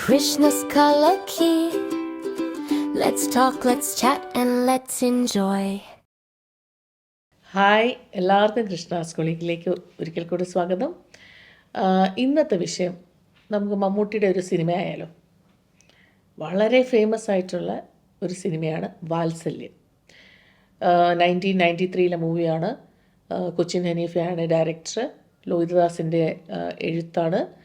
Krishna's color key. Let's talk, let's chat, and let's enjoy. Hi എല്ലാവർക്കും കൃഷ്ണ സ്കൂളിലേക്ക് ഒരിക്കൽ കൂടി സ്വാഗതം. ഇന്നത്തെ വിഷയം നമുക്ക് മമ്മൂട്ടിയുടെ ഒരു സിനിമയായാലോ. വളരെ ഫേമസ് ആയിട്ടുള്ള ഒരു സിനിമയാണ് വാത്സല്യം. നയന്റീൻ നയന്റി ത്രീയിലെ മൂവിയാണ് കൊച്ചിൻ ഹനീഫയാണ് ഡയറക്ടർ ലോഹിതദാസിന്റെ എഴുത്താണ്.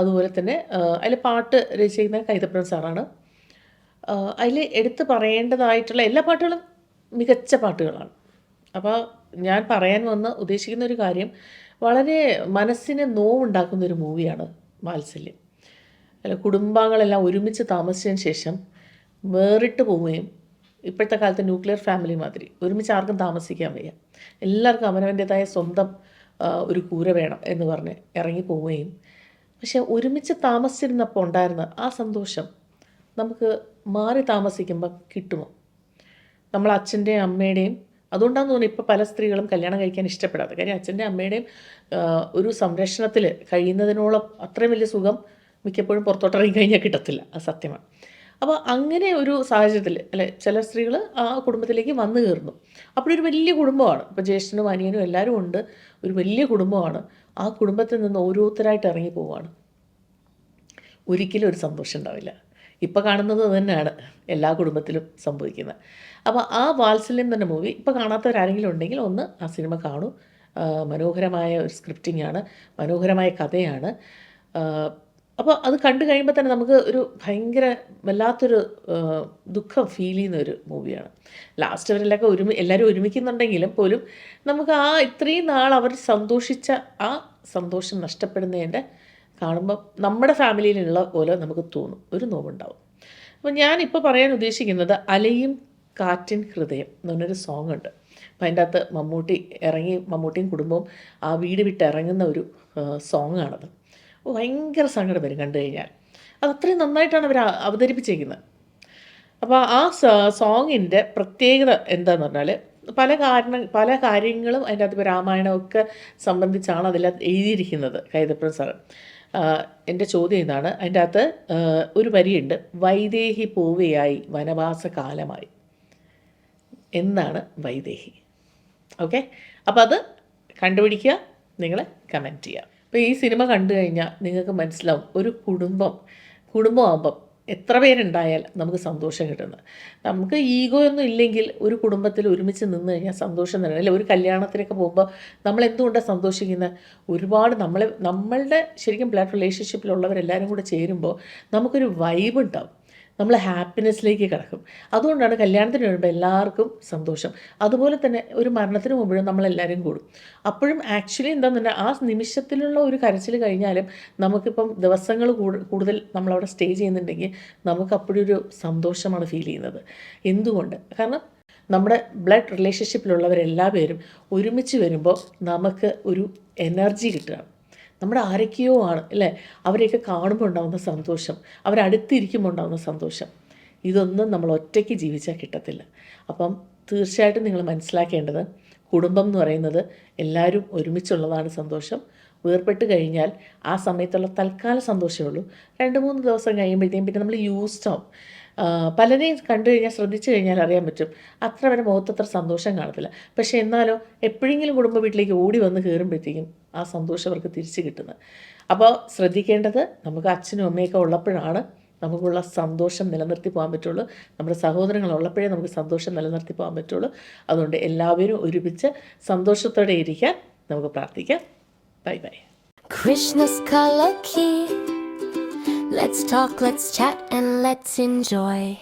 അതുപോലെ തന്നെ അതിൽ പാട്ട് രചിക്കുന്ന കൈതപ്രൻ സാറാണ്. അതിൽ എടുത്തു പറയേണ്ടതായിട്ടുള്ള എല്ലാ പാട്ടുകളും മികച്ച പാട്ടുകളാണ്. അപ്പോൾ ഞാൻ പറയാൻ വന്ന് ഉദ്ദേശിക്കുന്ന ഒരു കാര്യം വളരെ മനസ്സിന് നോവുണ്ടാക്കുന്ന ഒരു മൂവിയാണ് വാത്സല്യം. അല്ല കുടുംബാംഗങ്ങളെല്ലാം ഒരുമിച്ച് താമസിച്ചതിന് ശേഷം വേറിട്ട് പോവുകയും ഇപ്പോഴത്തെ കാലത്ത് ന്യൂക്ലിയർ ഫാമിലി മാതിരി ഒരുമിച്ച് ആർക്കും താമസിക്കാൻ വയ്യ. എല്ലാവർക്കും അവനവന്റേതായ സ്വന്തം ഒരു കൂര വേണം എന്ന് പറഞ്ഞ് ഇറങ്ങി പോവുകയും പക്ഷെ ഒരുമിച്ച് താമസിച്ചിരുന്നപ്പോൾ ഉണ്ടായിരുന്ന ആ സന്തോഷം നമുക്ക് മാറി താമസിക്കുമ്പം കിട്ടുമോ? നമ്മൾ അച്ഛന്റെയും അമ്മയുടെയും അതുകൊണ്ടാണെന്ന് തോന്നുന്നു ഇപ്പോൾ പല സ്ത്രീകളും കല്യാണം കഴിക്കാൻ ഇഷ്ടപ്പെടാതെ കാര്യം അച്ഛന്റെ അമ്മയുടെയും ഒരു സംരക്ഷണത്തിൽ കഴിയുന്നതിനോളം അത്രയും വലിയ സുഖം മിക്കപ്പോഴും പുറത്തോട്ടിറങ്ങി കഴിഞ്ഞാൽ കിട്ടത്തില്ല. അത് സത്യമാണ്. അപ്പോൾ അങ്ങനെ ഒരു സാഹചര്യത്തിൽ അല്ലെ ചില സ്ത്രീകൾ ആ കുടുംബത്തിലേക്ക് വന്നു കയറുന്നു അപ്പോഴൊരു വലിയ കുടുംബമാണ്. ഇപ്പോൾ ജ്യേഷ്ഠനും അനിയനും എല്ലാവരും ഉണ്ട്. ഒരു വലിയ കുടുംബമാണ്. ആ കുടുംബത്തിൽ നിന്ന് ഓരോരുത്തരായിട്ട് ഇറങ്ങി പോവുകയാണ് ഒരിക്കലും ഒരു സന്തോഷം ഉണ്ടാവില്ല. ഇപ്പോൾ കാണുന്നത് തന്നെയാണ്. എല്ലാ കുടുംബത്തിലും സംഭവിക്കുന്നത്. അപ്പോൾ ആ വാത്സല്യം തന്നെ മൂവി. ഇപ്പോൾ കാണാത്തവരാരെങ്കിലും ഉണ്ടെങ്കിൽ ഒന്ന് ആ സിനിമ കാണൂ. മനോഹരമായ ഒരു സ്ക്രിപ്റ്റിംഗ് ആണ്. മനോഹരമായ കഥയാണ്. അപ്പോൾ അത് കണ്ടു കഴിയുമ്പോൾ തന്നെ നമുക്ക് ഒരു ഭയങ്കര വല്ലാത്തൊരു ദുഃഖം ഫീൽ ചെയ്യുന്ന ഒരു മൂവിയാണ് ലാസ്റ്റ് അവരിലൊക്കെ ഒരുമി എല്ലാവരും ഒരുമിക്കുന്നുണ്ടെങ്കിലും പോലും നമുക്ക് ആ ഇത്രയും നാൾ അവർ സന്തോഷിച്ച ആ സന്തോഷം നഷ്ടപ്പെടുന്നതിന്റെ കാണുമ്പോൾ നമ്മുടെ ഫാമിലിയിലുള്ള പോലെ നമുക്ക് തോന്നും ഒരു നോവുണ്ടാവും. അപ്പോൾ ഞാനിപ്പോൾ പറയാൻ ഉദ്ദേശിക്കുന്നത് അലയും കാറ്റിൻ ഹൃദയം എന്ന് പറഞ്ഞൊരു സോങ് ഉണ്ട്. അപ്പം അതിന്റെ അകത്ത് മമ്മൂട്ടി ഇറങ്ങി മമ്മൂട്ടിയും കുടുംബവും ആ വീട് വിട്ട് ഇറങ്ങുന്ന ഒരു സോങ്ങാണത് ഭയങ്കര സങ്കടം വരും കണ്ടു കഴിഞ്ഞാൽ. അത് അത്രയും നന്നായിട്ടാണ് അവർ അവതരിപ്പിച്ചിരിക്കുന്നത് അപ്പോൾ ആ സോങ്ങിന്റെ പ്രത്യേകത എന്താന്ന് പറഞ്ഞാൽ പല കാരണ പല കാര്യങ്ങളും അതിന്റെ അകത്ത് രാമായണമൊക്കെ സംബന്ധിച്ചാണ് അതിലകത്ത് എഴുതിയിരിക്കുന്നത് കൈതപ്രൻ സാറ്. എന്റെ ചോദ്യം ഇതാണ്. അതിന്റെ അകത്ത് ഒരു വരിയുണ്ട്. വൈദേഹി പൂവയായി വനവാസ കാലമായി. എന്നാണ് വൈദേഹി? ഓക്കെ? അപ്പോൾ അത് കണ്ടുപിടിക്കുക നിങ്ങൾ കമന്റ് ചെയ്യുക. അപ്പോൾ ഈ സിനിമ കണ്ടു കഴിഞ്ഞാൽ നിങ്ങൾക്ക് മനസ്സിലാവും ഒരു കുടുംബം കുടുംബമാകുമ്പം എത്ര പേരുണ്ടായാൽ നമുക്ക് സന്തോഷം കിട്ടുന്നത് നമുക്ക് ഈഗോ ഒന്നും ഇല്ലെങ്കിൽ ഒരു കുടുംബത്തിൽ ഒരുമിച്ച് നിന്ന് കഴിഞ്ഞാൽ സന്തോഷം തന്നെ. അല്ലെ? ഒരു കല്യാണത്തിനൊക്കെ പോകുമ്പോൾ നമ്മൾ എന്തുകൊണ്ടാണ് സന്തോഷിക്കുന്നത് ഒരുപാട് നമ്മളെ നമ്മളുടെ ശരിക്കും ബ്ലഡ് റിലേഷൻഷിപ്പിലുള്ളവരെല്ലാവരും കൂടെ ചേരുമ്പോൾ നമുക്കൊരു വൈബ് ഉണ്ടാവും. നമ്മൾ ഹാപ്പിനെസ്സിലേക്ക് കിടക്കും. അതുകൊണ്ടാണ് കല്യാണത്തിന് വരുമ്പോൾ എല്ലാവർക്കും സന്തോഷം. അതുപോലെ തന്നെ ഒരു മരണത്തിന് മുമ്പിലും നമ്മളെല്ലാവരും കൂടും. അപ്പോഴും ആക്ച്വലി എന്താണെന്ന് ആ നിമിഷത്തിലുള്ള ഒരു കരച്ചിൽ കഴിഞ്ഞാലും നമുക്കിപ്പം ദിവസങ്ങൾ കൂടുതൽ നമ്മളവിടെ സ്റ്റേ ചെയ്യുന്നുണ്ടെങ്കിൽ നമുക്ക് അപ്പോഴൊരു സന്തോഷമാണ് ഫീൽ ചെയ്യുന്നത്. എന്തുകൊണ്ട്? കാരണം നമ്മുടെ ബ്ലഡ് റിലേഷൻഷിപ്പിലുള്ളവരെല്ലാ പേരും ഒരുമിച്ച് വരുമ്പോൾ നമുക്ക് ഒരു എനർജി കിട്ടുകയാണ്. നമ്മുടെ ആരൊക്കെയോ ആണ് അല്ലേ? അവരെയൊക്കെ കാണുമ്പോൾ ഉണ്ടാകുന്ന സന്തോഷം അവരടുത്തിരിക്കുമ്പോൾ ഉണ്ടാകുന്ന സന്തോഷം. ഇതൊന്നും നമ്മൾ ഒറ്റയ്ക്ക് ജീവിച്ചാൽ കിട്ടത്തില്ല. അപ്പം തീർച്ചയായിട്ടും നിങ്ങൾ മനസ്സിലാക്കേണ്ടത് കുടുംബം എന്ന് പറയുന്നത് എല്ലാവരും ഒരുമിച്ചുള്ളതാണ് സന്തോഷം. വേർപെട്ട് കഴിഞ്ഞാൽ ആ സമയത്തുള്ള തൽക്കാല സന്തോഷമേ ഉള്ളൂ. രണ്ട് മൂന്ന് ദിവസം കഴിയുമ്പോഴത്തേക്കും പിന്നെ നമ്മൾ യൂസ്ഡ് ആവും. പലരെയും കണ്ടു കഴിഞ്ഞാൽ ശ്രദ്ധിച്ചു കഴിഞ്ഞാൽ അറിയാൻ പറ്റും. അത്ര വരെ മുഖത്ത് അത്ര സന്തോഷം കാണത്തില്ല. പക്ഷേ എന്നാലോ എപ്പോഴെങ്കിലും കുടുംബ വീട്ടിലേക്ക് ഓടി വന്ന് കയറുമ്പോഴത്തേക്കും ആ സന്തോഷം അവർക്ക് തിരിച്ചു കിട്ടുന്നത്. അപ്പോൾ ശ്രദ്ധിക്കേണ്ടത് നമുക്ക് അച്ഛനും അമ്മയൊക്കെ ഉള്ളപ്പോഴാണ് നമുക്കുള്ള സന്തോഷം നിലനിർത്തി പോകാൻ പറ്റുള്ളൂ. നമ്മുടെ സഹോദരങ്ങൾ ഉള്ളപ്പോഴേ നമുക്ക് സന്തോഷം നിലനിർത്തി പോകാൻ പറ്റുള്ളൂ. അതുകൊണ്ട് എല്ലാവരും ഒരുമിച്ച് സന്തോഷത്തോടെ ഇരിക്കാൻ നമുക്ക് പ്രാർത്ഥിക്കാം. Bye bye. Krishna's color. Let's talk, let's chat, and let's enjoy.